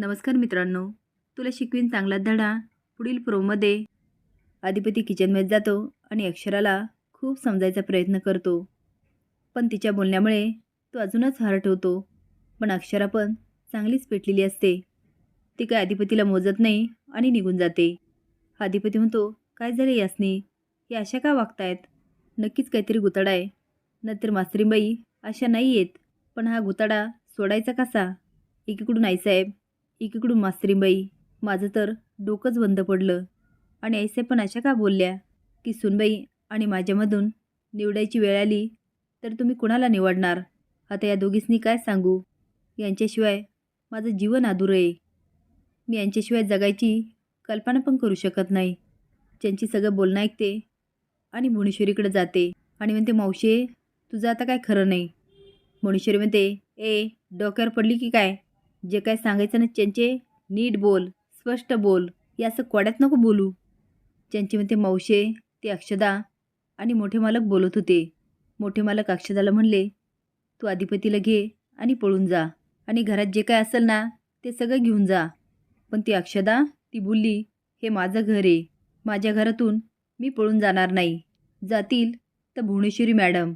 नमस्कार मित्रांनो तुला शिकवीन चांगला धडा पुढील प्रोमध्ये. अधिपती किचनमध्ये जातो आणि अक्षराला खूप समजायचा प्रयत्न करतो. पण तिच्या बोलण्यामुळे तो अजूनच हर्ट होतो पण अक्षरा पण चांगलीच पेटलेली असते. ती काय अधिपतीला मोजत नाही आणि निघून जाते. अधिपती म्हणतो काय झालं यासनी? हे अशा का वागतायत? नक्कीच काहीतरी गुताडा आहे. नंतर मास्तरीबाई अशा नाही येत पण हा गुताडा सोडायचा कसा? एकीकडून आईसाहेब एकीकडून मास्तरीबाई माझं तर डोकंच बंद पडलं. आणि ऐसे पण अशा का बोलल्या की सुनबाई आणि माझ्यामधून निवडायची वेळ आली तर तुम्ही कुणाला निवडणार? आता या दोघींनी काय सांगू? यांच्याशिवाय माझं जीवन अधुरं आहे. मी यांच्याशिवाय जगायची कल्पना पण करू शकत नाही. ज्यांची सगळं बोलणं ऐकते आणि भुवनेश्वरीकडे जाते आणि म्हणते मावशे तुझं आता काय खरं नाही? भुवनेश्वरी म्हणते ए डोक्यावर पडली की काय? जे काय सांगायचं ना त्यांचे नीट बोल स्पष्ट बोल हे असं कोड्यात नको बोलू. त्यांचे म्हणते मावशे ते अक्षदा. आणि मोठे मालक बोलत होते. मोठे मालक अक्षदाला म्हणले तू अधिपतीला घे आणि पळून जा. आणि घरात जे काय असेल ना ते सगळं घेऊन जा. पण ती अक्षदा ती बोलली हे माझं घर आहे. माझ्या घरातून मी पळून जाणार नाही. जातील तर भुवनेश्वरी मॅडम.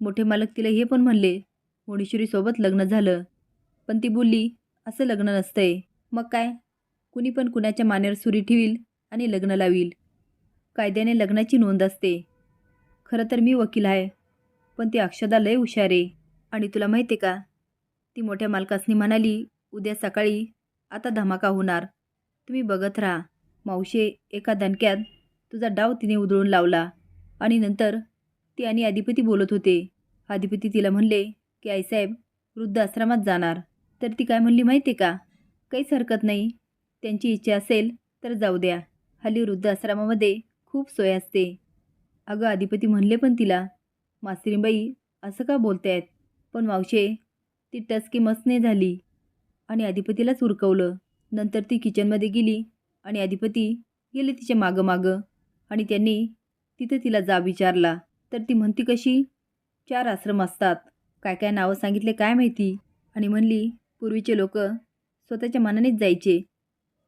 मोठे मालक तिला हे पण म्हणले भुवनेश्वरीसोबत लग्न झालं. पण ती बोलली असं लग्न नसतंय. मग काय? कुणी पण कुणाच्या मानेवर सुरी ठेवील आणि लग्न लावील. कायद्याने लग्नाची नोंद असते. खरं तर मी वकील आहे पण ती अक्षदा लय हुशार आहे. आणि तुला माहिती आहे का? ती मोठ्या मालकासनी म्हणाली उद्या सकाळी आता धमाका होणार. तुम्ही बघत राहा. मावशे एका दणक्यात तुझा डाव तिने उधळून लावला. आणि नंतर ती आणि अधिपती बोलत होते. अधिपती तिला म्हणले की आईसाहेब वृद्ध आश्रमात जाणार. तर ती काय म्हणली माहिती आहे का? काहीच हरकत नाही. त्यांची इच्छा असेल तर जाऊ द्या. हल्ली वृद्ध आश्रमामध्ये खूप सोय असते. अगं अधिपती म्हणले पण तिला मास्तरीबाई असं का बोलतायत? पण मावशे ती टचकी मसने झाली. आणि अधिपतीलाच उरकवलं नंतर ती किचनमध्ये गेली आणि अधिपती गेले तिच्या मागं मागं आणि त्यांनी तिथे तिला जा विचारला. तर ती म्हणती कशी? चार आश्रम असतात. काय काय नावं सांगितले काय माहिती? आणि म्हणली पूर्वीचे लोक स्वतःच्या मनानेच जायचे.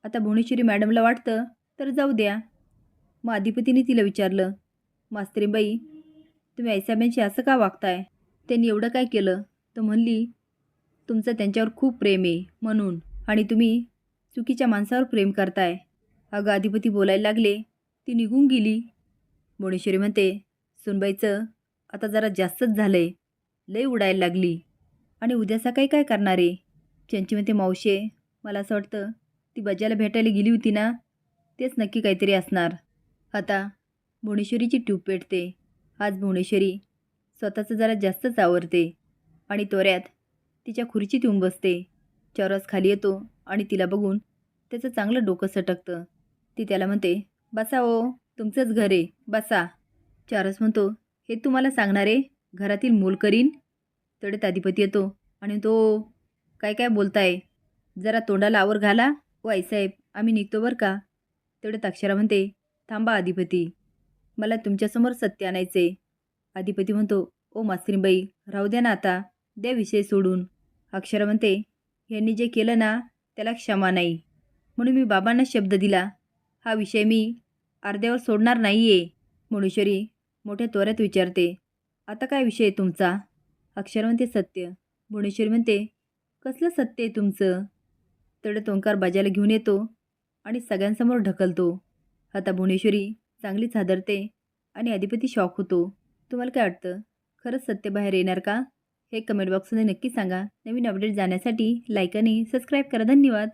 आता भुवनेश्वरी मॅडमला वाटतं तर जाऊ द्या. मग अधिपतीने तिला विचारलं मास्तरीबाई तुम्ही आईसाहेबांशी असं का वागताय? त्यांनी एवढं काय केलं? तर म्हणली तुमचं त्यांच्यावर खूप प्रेम आहे म्हणून. आणि तुम्ही चुकीच्या माणसावर प्रेम करताय. अगं अधिपती बोलायला लागले ती निघून गेली. भुवनेश्वरी म्हणते सुनबाईचं आता जरा जास्तच झालं आहे लय उडायला लागली. आणि उद्या सकाळी काय करणार आहे? ज्यांची म्हणते मावशे मला असं वाटतं ती बजाला भेटायला गेली होती ना तेच नक्की काहीतरी असणार. आता भुवनेश्वरीची ट्यूब पेटते. आज भुवनेश्वरी स्वतःचं जरा जास्तच आवरते आणि तोऱ्यात तिच्या खुर्चीत येऊन बसते. चौरस खाली येतो आणि तिला बघून त्याचं चांगलं डोकं सटकतं. ती त्याला म्हणते बसा ओ तुमचंच घर आहे बसा. चारस म्हणतो हे तुम्हाला सांगणार आहे घरातील मूल करीन? तेवढ्यात अधिपती येतो आणि तो काय काय बोलताय? जरा तोंडाला आवर घाला. ओ आईसाहेब आम्ही निघतो बरं का? तेवढ्यात अक्षरा म्हणते थांबा अधिपती मला तुमच्यासमोर सत्य आणायचे अधिपती म्हणतो ओ मास्त्रीबाई राहू द्या ना आता. द्या विषय सोडून. अक्षरा म्हणते यांनी जे केलं ना त्याला क्षमा नाही. म्हणून मी बाबांना शब्द दिला. हा विषय मी अर्ध्यावर सोडणार नाही आहे मुणेश्वरी मोठ्या त्वऱ्यात विचारते. आता काय विषय तुमचा? अक्षर म्हणते सत्य. भुवनेश्वरी म्हणते कसलं सत्य आहे तुमचं? तड तोंकार बाजाला घेऊन येतो आणि सगळ्यांसमोर ढकलतो. आता भुवनेश्वरी चांगलीच हादरते आणि अधिपती शॉक होतो. तुम्हाला काय वाटतं? खरंच सत्य बाहेर येणार का? हे कमेंट बॉक्समध्ये नक्की सांगा. नवीन अपडेट जाण्यासाठी लाईक आणि सबस्क्राईब करा. धन्यवाद!